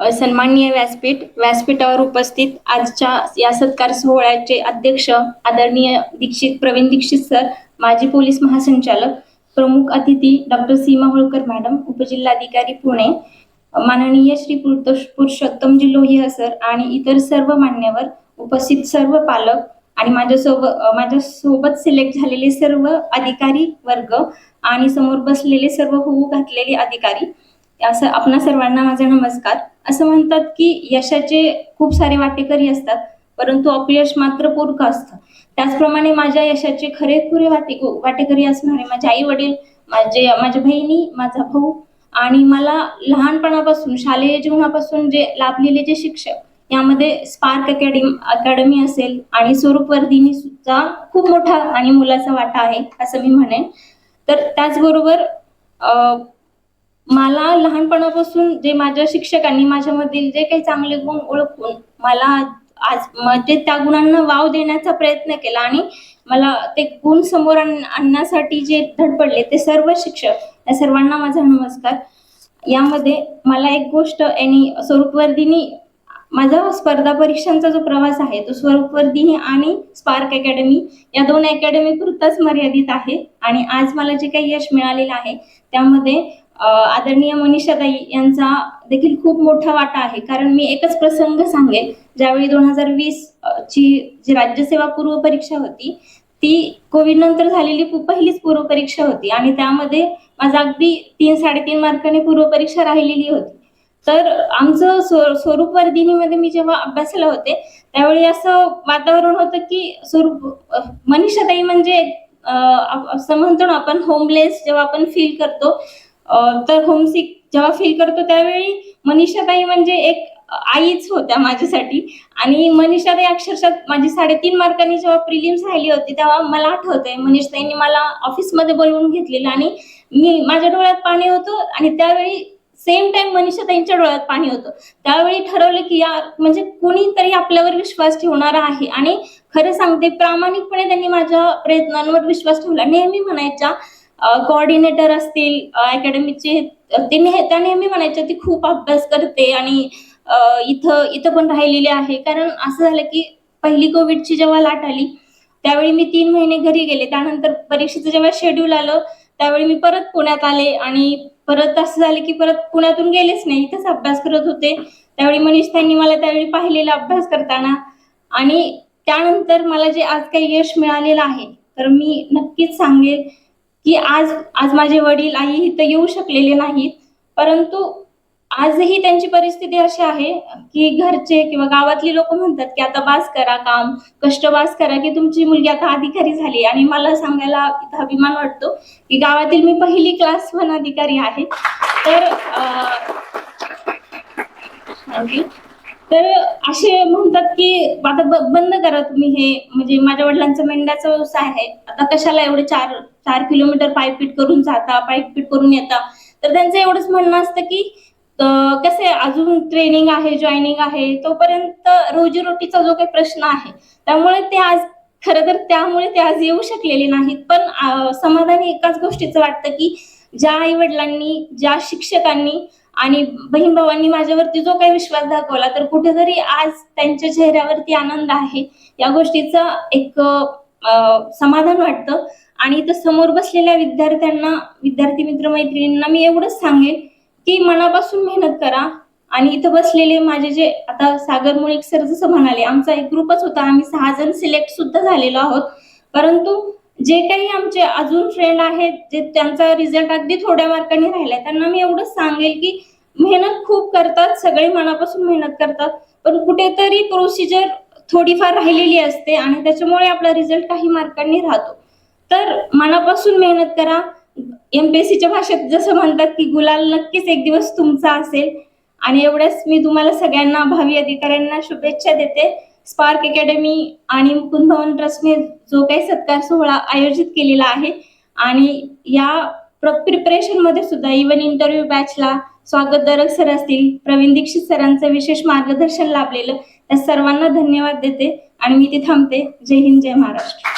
सन्माननीय व्यासपीठ व्यासपीठावर उपस्थित आजच्या या सत्कार सोहळ्याचे अध्यक्ष आदरणीय दीक्षित प्रवीण दीक्षित सर माजी पोलीस महासंचालक प्रमुख अतिथी डॉक्टर सीमा होळकर मॅडम उपजिल्हाधिकारी पुणे माननीय श्री पुरुषोत्तम पुरुषोत्तमजी लोहिया सर आणि इतर सर्व मान्यवर उपस्थित सर्व पालक आणि माझ्यासोबत माझ्या सोबत सिलेक्ट झालेले सर्व अधिकारी वर्ग आणि समोर बसलेले सर्व होऊ घातलेले अधिकारी असं आपणा सर्वांना माझा नमस्कार. असं म्हणतात की यशाचे खूप सारे वाटेकरी असतात परंतु अपयश मात्र पूर्क असतं. त्याचप्रमाणे माझ्या यशाचे खरेखुरे वाटे वाटेकरी असणारे माझे आई वडील माझे माझ्या बहिणी माझा भाऊ आणि मला लहानपणापासून शालेय जीवनापासून जे लाभलेले जे शिक्षक यामध्ये स्पार्क अकॅडमी अकॅडमी असेल आणि स्वरूपवर्धिनी सुद्धा खूप मोठा आणि मुलाचा वाटा आहे असं मी म्हणेन. तर त्याचबरोबर अ, मला लहानपणापासून जे माझ्या शिक्षकांनी माझ्यामधील जे काही चांगले गुण ओळखून मला आज म्हणजे त्या गुणांना वाव देण्याचा प्रयत्न केला आणि मला ते गुण समोर आण- आणण्यासाठी जे धडपडले ते सर्व शिक्षक या सर्वांना माझा नमस्कार. यामध्ये मला एक गोष्ट यांनी स्वरूपवर्धिनी माझा स्पर्धा परीक्षांचा जो प्रवास आहे तो स्वरूपवर्धिनी आणि स्पार्क अकॅडमी या दोन अकॅडमी पुरताच मर्यादित आहे. आणि आज मला जे काही यश मिळालेलं आहे त्यामध्ये आदरणीय मनीषाताई यांचा देखील खूप मोठा वाटा आहे. कारण मी एकच प्रसंग सांगेल ज्यावेळी दोन हजार वीस ची जी राज्यसेवा पूर्व परीक्षा होती ती कोविड नंतर झालेली पहिलीच पूर्व परीक्षा होती. आणि त्यामध्ये माझा अगदी तीन साडेतीन मार्काने पूर्व परीक्षा राहिलेली होती. तर आमचं स्वरूप वर्धिनीमध्ये मी जेव्हा अभ्यासाला होते त्यावेळी असं वातावरण होतं की स्वरूप मनीषाताई म्हणजे असं म्हणतो ना आपण होमलेस जेव्हा आपण फील करतो तर होमसिक जेव्हा फील करतो त्यावेळी मनीषाताई म्हणजे एक आईच होत्या माझ्यासाठी. आणि मनीषाताई अक्षरशः माझी साडेतीन मार्कांनी जेव्हा प्रिलिम्स राहिली होती तेव्हा मला आठवतंय मनीषताईंनी मला ऑफिसमध्ये बोलवून घेतलेलं आणि मी माझ्या डोळ्यात पाणी होतं आणि त्यावेळी सेम टाइम मनीषाताईंच्या डोळ्यात पाणी होतं. त्यावेळी ठरवलं की या म्हणजे कुणीतरी आपल्यावर विश्वास ठेवणार आहे आणि खरं सांगते प्रामाणिकपणे त्यांनी माझ्या प्रयत्नांवर विश्वास ठेवला. नेहमी म्हणायच्या कोऑर्डिनेटर असतील अकॅडमीचे ते नेह- त्या नेहमी म्हणायच्या ती खूप अभ्यास करते आणि इथं इथं पण राहिलेली आहे. कारण असं झालं की पहिली कोविडची जेव्हा लाट आली त्यावेळी मी तीन महिने घरी गेले. त्यानंतर परीक्षेचं जेव्हा शेड्यूल आलं त्यावेळी मी परत पुण्यात आले आणि परत असं झालं की परत पुण्यातून गेलेच नाही. इथंच अभ्यास करत होते. त्यावेळी मनीष त्यांनी मला त्यावेळी पाहिलेला अभ्यास करताना आणि त्यानंतर मला जे आज काही यश मिळालेलं आहे तर मी नक्कीच सांगेल की आज आज माझे वडील आई इथं येऊ शकलेले नाहीत. परंतु आजही त्यांची परिस्थिती अशी आहे की घरचे किंवा गावातली लोक म्हणतात की आता बास करा काम कष्ट बास करा की तुमची मुलगी आता अधिकारी झाली. आणि मला सांगायला इथं अभिमान वाटतो की गावातील मी पहिली क्लास वन अधिकारी आहे. तर तर असे म्हणतात की आता बंद करा तुम्ही हे. म्हणजे माझ्या वडिलांचा मेंढ्याचा व्यवसाय आहे. आता कशाला एवढे चार चार किलोमीटर पायपीट करून जाता पायपीट करून येता. तर त्यांचं एवढंच म्हणणं असतं की कसे कसं आहे अजून ट्रेनिंग आहे जॉईनिंग आहे तोपर्यंत रोजीरोटीचा जो काही प्रश्न आहे त्यामुळे ते आज खरं तर त्यामुळे ते आज येऊ शकलेले नाहीत. पण समाधान समाधानी एकाच गोष्टीचं वाटतं की ज्या आई वडिलांनी ज्या शिक्षकांनी आणि बहीण भावांनी माझ्यावरती जो काही विश्वास दाखवला तर कुठेतरी आज त्यांच्या चेहऱ्यावरती आनंद आहे. या गोष्टीचा एक समाधान वाटतं. आणि इथं समोर बसलेल्या विद्यार्थ्यांना विद्यार्थी मित्र मैत्रिणींना मी एवढंच सांगेन की मनापासून मेहनत करा. आणि इथं बसलेले माझे जे आता सागर मुळीक सर जसं म्हणाले आमचा एक ग्रुपच होता. आम्ही सहा जण सिलेक्ट सुद्धा झालेलो आहोत. परंतु जे काही आमचे अजून फ्रेंड आहेत जे त्यांचा रिझल्ट अगदी थोड्या मार्कांनी राहिलाय त्यांना मी एवढंच सांगेल की मेहनत खूप करतात सगळे मनापासून मेहनत करतात. पण कुठेतरी प्रोसिजर थोडीफार राहिलेली असते आणि त्याच्यामुळे आपला रिझल्ट काही मार्कांनी राहतो. तर मनापासून मेहनत करा. एमपीएससीच्या भाषेत जसं म्हणतात की गुलाल नक्कीच एक दिवस तुमचा असेल. आणि एवढ्याच मी तुम्हाला सगळ्यांना भावी अधिकाऱ्यांना शुभेच्छा देते. स्पार्क अकॅडमी आणि मुकुंद भवन ट्रस्टने जो काही सत्कार सोहळा आयोजित केलेला आहे आणि या प्रिपरेशनमध्ये सुद्धा इव्हन इंटरव्ह्यू बॅचला स्वागत दरक सर असतील प्रवीण दीक्षित सरांचं विशेष मार्गदर्शन लाभलेलं त्या सर्वांना धन्यवाद देते. आणि मी ते थांबते. जय हिंद जय महाराष्ट्र.